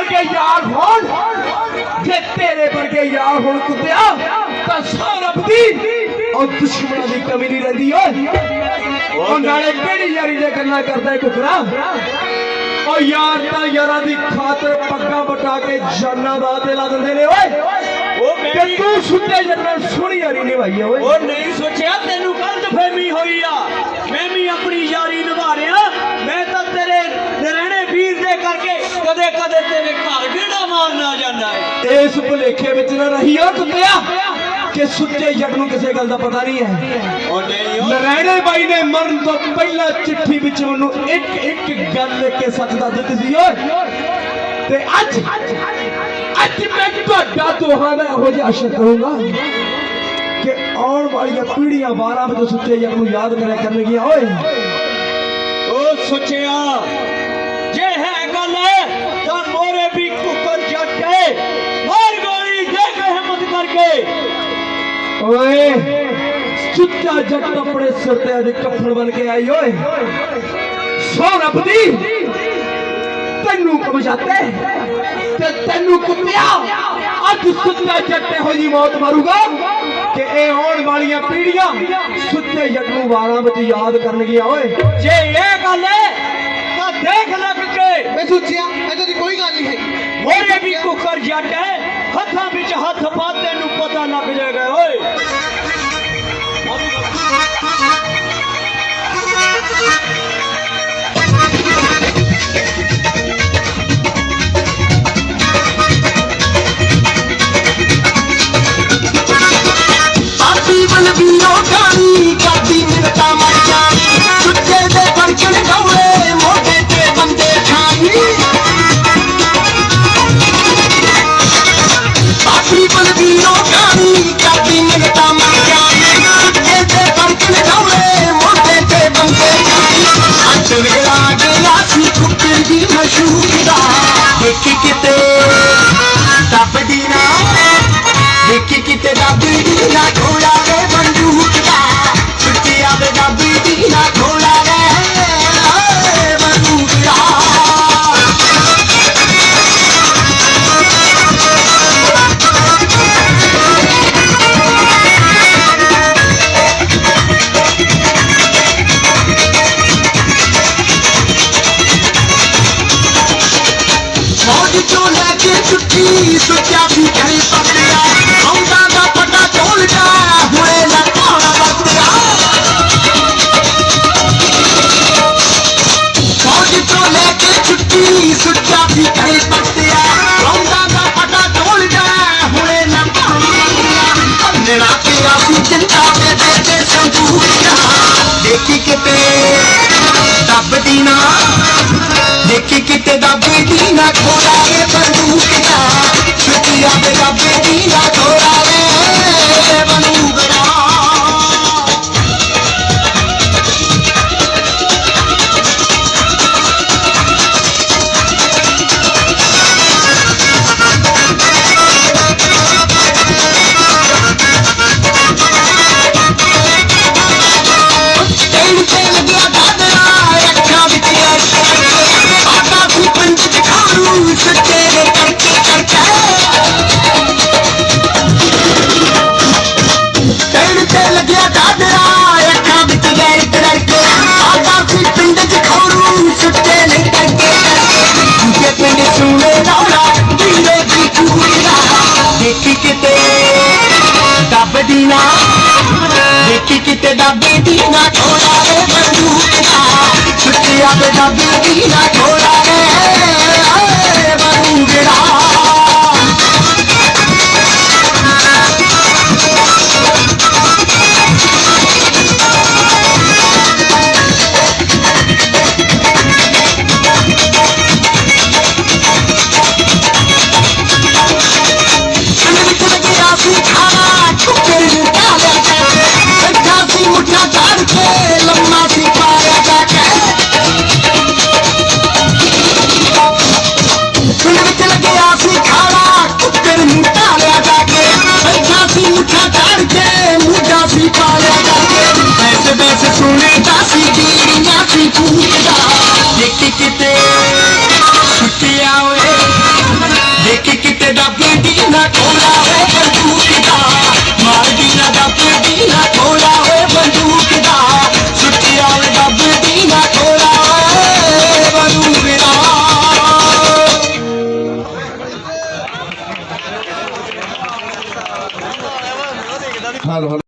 ਵਰਗੇ ਯਾਰ ਹੋਣ ਜੇ ਤੇਰੇ ਵਰਗੇ ਯਾਰ ਹੋਣ ਕੁੱਤਿਆ ਤਾਂ ਸੌਰਭ ਦੀ ਉਹ ਦੁਸ਼ਮਣਾਂ ਦੀ ਕਮੀ ਨਹੀਂ ਰਹਿੰਦੀ ਓਏ। ਉਹ ਨਾਲੇ ਕਿਹੜੀ ਯਾਰੀ ਦੇ ਗੱਲਾਂ ਕਰਦਾ ਏ ਕੁਕਰਾ ਉਹ ਯਾਰ ਤਾਂ ਯਾਰਾਂ ਦੀ ਖਾਤਰ ਪੱਗਾਂ ਬਟਾ ਕੇ ਜਾਨਾਂ ਦਾ ਤੇ ਲਾ ਦਿੰਦੇ ਨੇ ਓਏ। ਉਹ ਮੈਂ ਤੇ ਸੁੱਤੇ ਜਨਾਂ ਸੋਹਣੀ ਯਾਰੀ ਨਿਭਾਈ ਓਏ। ਉਹ ਨਹੀਂ ਸੋਚਿਆ ਤੈਨੂੰ ਗਲਤ ਫਹਿਮੀ ਹੋਈ ਆ। ਦੇ ਕਰਕੇ ਕਦੇ ਕਦੇ ਤੇਰੇ ਘਰ ਗੇੜਾ ਮਾਰਨਾ ਜਾਂਦਾ ਹੈ। ਇਸ ਭੁਲੇਖੇ ਵਿੱਚ ਨਾ ਰਹੀ ਓ ਕੁੱਤਿਆ ਕਿ ਸੁੱਤੇ ਜੱਟ ਨੂੰ ਕਿਸੇ ਗੱਲ ਦਾ ਪਤਾ ਨਹੀਂ ਹੈ। ਨਰਾਇਣੇ ਬਾਈ ਨੇ ਮਰਨ ਤੋਂ ਪਹਿਲਾਂ ਚਿੱਠੀ ਵਿੱਚ ਮੈਨੂੰ ਇੱਕ ਇੱਕ ਗੱਲ ਕੇ ਸੱਚ ਦੱਸ ਦਿੱਤੀ ਸੀ ਓਏ। ਤੇ ਅੱਜ ਅੱਜ ਮੈਂ ਤੁਹਾਡਾ ਦਾ ਇਹੋ ਜਿਹਾ ਅਸ਼ਰ ਕਰੂੰਗਾ ਕਿ ਆਉਣ ਵਾਲੀਆਂ ਪੀੜ੍ਹੀਆਂ 12 ਵਜੇ ਸੁੱਤੇ ਜੱਟ ਨੂੰ ਯਾਦ ਕਰਿਆ ਕਰਨਗੀਆਂ ਓਏ। ਉਹ ਸੋਚਿਆ। ਸੁੱਚਾ ਜੱਟ ਆਪਣੇ ਸਿਰ ਤੇ ਅੱਜ ਕੱਫਣ ਬਣ ਕੇ ਆਈ ਓਏ। ਸੋ ਰੱਬ ਦੀ। ਤੈਨੂੰ ਕਮਜਾਤੇ ਤੇ ਤੈਨੂੰ ਕੁੱਤਿਆ। ਅੱਜ ਸੁੱਚਾ ਜੱਟ ਇਹੋ ਜੀ ਮੌਤ ਮਾਰੂਗਾ ਕਿ ਇਹ ਆਉਣ ਵਾਲੀਆਂ ਪੀੜ੍ਹੀਆਂ ਸੁੱਚੇ ਜੱਟ ਨੂੰ ਵਾਰਾਂ ਵਿੱਚ ਯਾਦ ਕਰਨਗੀਆਂ ਓਏ। ਜੇ ਇਹ ਗੱਲ ਹੈ ਤਾਂ ਦੇਖ ਲੱਗ ਕੇ ਮੈਂ ਸੋਚਿਆ ਇਦਾਂ ਦੀ ਕੋਈ ਗੱਲ ਨਹੀਂ ਹੈਗੀ। ਮੋਰੇ ਵੀ ਕੁੱਕਰ ਜੱਟ ਹੈ ਹੱਥਾਂ ਵਿੱਚ ਹੱਥ ਪਾ ਤੈਨੂੰ ਪਤਾ ਲੱਗ ਜਾਏਗਾ ਓਏ। Ha ha ha! ਅੰਤ ਗਿਆ ਸੀ ਕੁੱਕਰ ਦੀ ਮਸ਼ਹੂਰ ਦਾ। ਦੇਖੀ ਕਿਤੇ ਦੱਬਦੀ ਨਾ। ਦੇਖੀ ਕਿਤੇ ਦੱਬਦੀ ਨਾ। ਲੈ ਸੋਚਿਆ ਵੀ ਘਰੇ ਪੱਕਿਆ ਆਉਂਦਾ ਦਾ ਪੱਟਾ ਢੋਲ ਜਾ ਹੁਣੇ ਲਟਾਣਾ ਵਰਤਿਆ ਫੌਜ ਚੋਂ ਲੈ ਕੇ ਛੁੱਟੀ ਸੋਚਿਆ ਵੀ ਘਰੇ ਪੱਕਿਆ ਆਉਂਦਾ ਦਾ ਪਟਾ ਢੋਲ ਜਾ ਹੁਣੇ ਲਟਾਣਾ ਵਰਤਿਆ ਨੇੜਾ ਪਿਆ ਸੀ ਚਿੰਤਾ ਦੇ ਦੇ ਦੇ ਸੰਦੂਕਿਆ ਦੇਖੀ ਕਿਤੇ ਦੱਬਦੀ ਨਾ, ਦੇਖੀ ਕਿਤੇ ਦੱਬੀ ਨਾ ਖੋਲਾ ਏ ਬੰਦੂਕ ਦਾ ਛੁੱਟੀ ਆਵੇ ਰੱਬੇ ਦੀ ਨਾ ਖੋਲਾ ਕਿਤੇ ਦੱਬਦੀ ਨਾ। ਦੇਖੀ ਕਿਤੇ ਡੱਬੇ ਦੀ ਨਾ ਖੋਲਾ ਰੇ ਬੰਦੂਕ ਦਾ ਛੁੱਟੀ ਆਵੇ ਡੱਬੇ ਨਾ ਖੋਲਾ ਰੇ ਸੀ ਫੂਕਦਾ ਦੇਖੀ ਕਿਤੇ ਛੁੱਟਿਆ ਓਏ ਨਾ ਕੋਲਾ ਹੋਏ ਬੰਦੂਕ ਦਾ। ਮਾਰਦੀ ਨਾ ਡੱਬੀ ਨਾ ਕੋਲਾ ਹੋਏ ਬੰਦੂਕ ਦਾ। ਸੁੱਟਿਆ ਵੇ ਡੱਬੀ ਨਾ ਕੋਲਾ ਹੋਏ ਬੰਦੂਕ ਦਾ। ਹਾਲ।